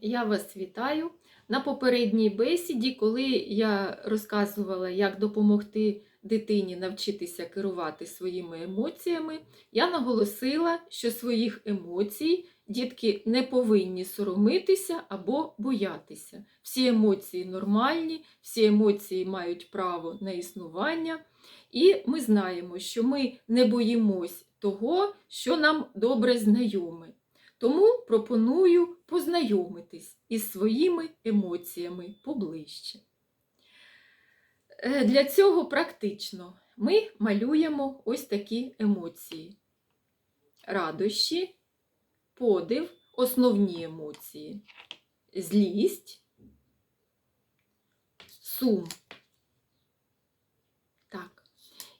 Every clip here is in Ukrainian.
Я вас вітаю. На попередній бесіді, коли я розказувала, як допомогти дитині навчитися керувати своїми емоціями, я наголосила, що своїх емоцій дітки не повинні соромитися або боятися. Всі емоції нормальні, всі емоції мають право на існування. І ми знаємо, що ми не боїмось того, що нам добре знайоме. Тому пропоную познайомитись із своїми емоціями поближче. Е, Для цього практично ми малюємо ось такі емоції: радощі, подив, основні емоції, злість, сум. Так.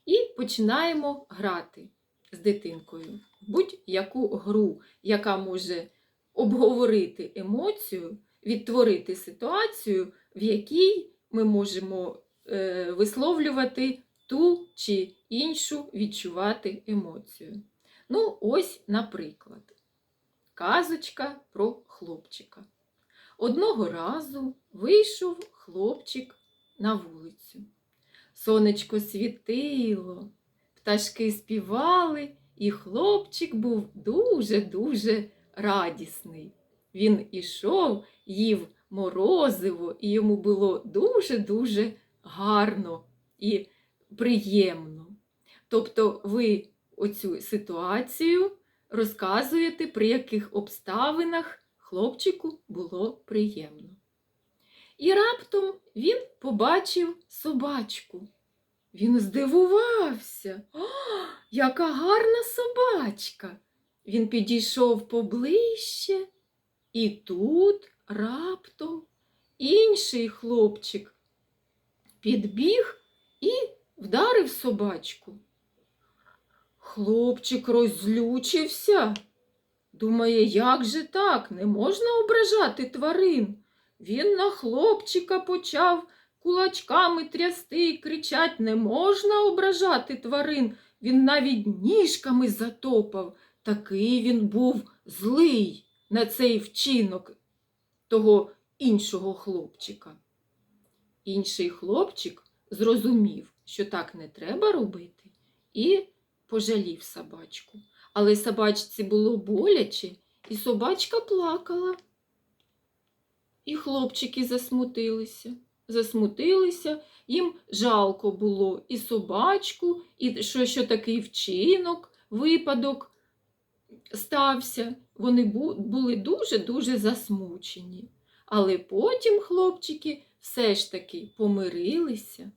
І починаємо грати з дитинкою будь-яку гру, яка може обговорити емоцію, відтворити ситуацію, в якій ми можемо е, висловлювати ту чи іншу відчувати емоцію. Ну, ось, наприклад, казочка про хлопчика. Одного разу вийшов хлопчик на вулицю. Сонечко світило, пташки співали, і хлопчик був дуже-дуже радісний. Він ішов, їв морозиво, і йому було дуже-дуже гарно і приємно. Тобто ви оцю ситуацію розказуєте, при яких обставинах хлопчику було приємно. І раптом він побачив собачку. Він здивувався. «А, яка гарна собачка! Він підійшов поближче, і тут раптом інший хлопчик підбіг і вдарив собачку. Хлопчик розлючився. Думає, як же так? Не можна ображати тварин. Він на хлопчика почав кулачками трясти і кричать не можна ображати тварин. Він навіть ніжками затопав. Такий він був злий на цей вчинок того іншого хлопчика. Інший хлопчик зрозумів, що так не треба робити, і пожалів собачку. Але собачці було боляче, і собачка плакала. І хлопчики засмутилися засмутилися, їм жалко було і собачку, і що, що такий вчинок, випадок стався. Вони були дуже-дуже засмучені. Але потім хлопчики все ж таки помирилися,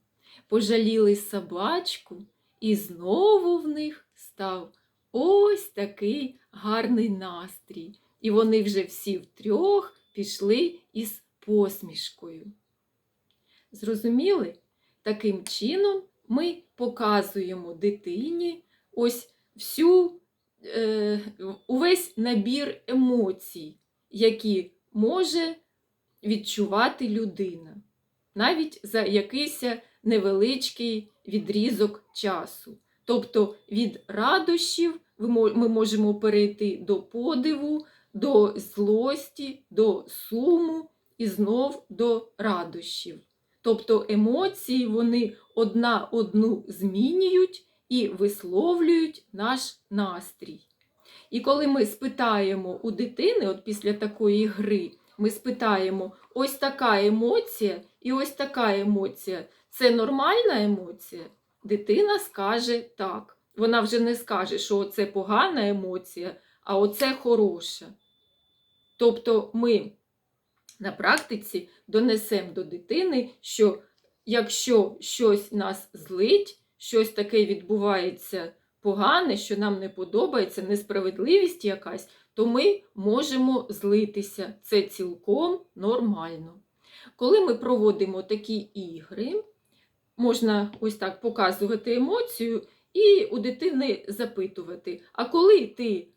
пожаліли собачку, і знову в них став ось такий гарний настрій. І вони вже всі втрьох пішли із посмішкою. Зрозуміли? Таким чином ми показуємо дитині ось всю, е, увесь набір емоцій, які може відчувати людина, навіть за якийсь невеличкий відрізок часу. Тобто від радощів ми можемо перейти до подиву, до злості, до суму і знов до радощів. Тобто емоції вони одна одну змінюють і висловлюють наш настрій. І коли ми спитаємо у дитини, от після такої гри, ми спитаємо, ось така емоція і ось така емоція це нормальна емоція? Дитина скаже так. Вона вже не скаже, що це погана емоція, а оце хороша. Тобто ми на практиці донесемо до дитини, що якщо щось нас злить, щось таке відбувається погане, що нам не подобається, несправедливість якась, то ми можемо злитися. Це цілком нормально. Коли ми проводимо такі ігри, можна ось так показувати емоцію і у дитини запитувати, а коли ти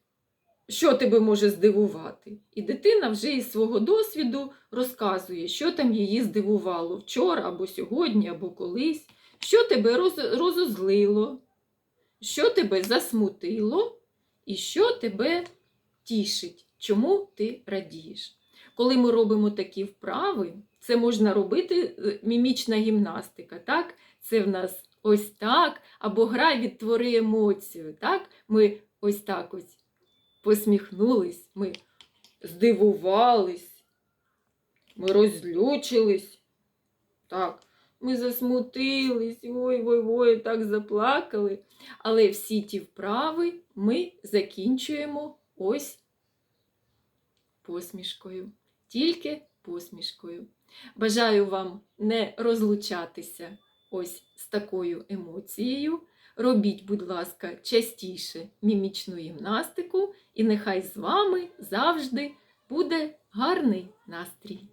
що тебе може здивувати? І дитина вже із свого досвіду розказує, що там її здивувало вчора або сьогодні, або колись, що тебе роз... розозлило, що тебе засмутило і що тебе тішить, чому ти радієш. Коли ми робимо такі вправи, це можна робити е, мімічна гімнастика. Так? Це в нас ось так, або грай відтвори емоцію. Так? Ми ось так ось посміхнулись, ми здивувались, ми розлючились. Так, ми засмутились, ой-ой-ой, так заплакали. Але всі ті вправи ми закінчуємо ось посмішкою. Тільки посмішкою. Бажаю вам не розлучатися ось з такою емоцією. Робіть, будь ласка, частіше мімічну гімнастику, і нехай з вами завжди буде гарний настрій.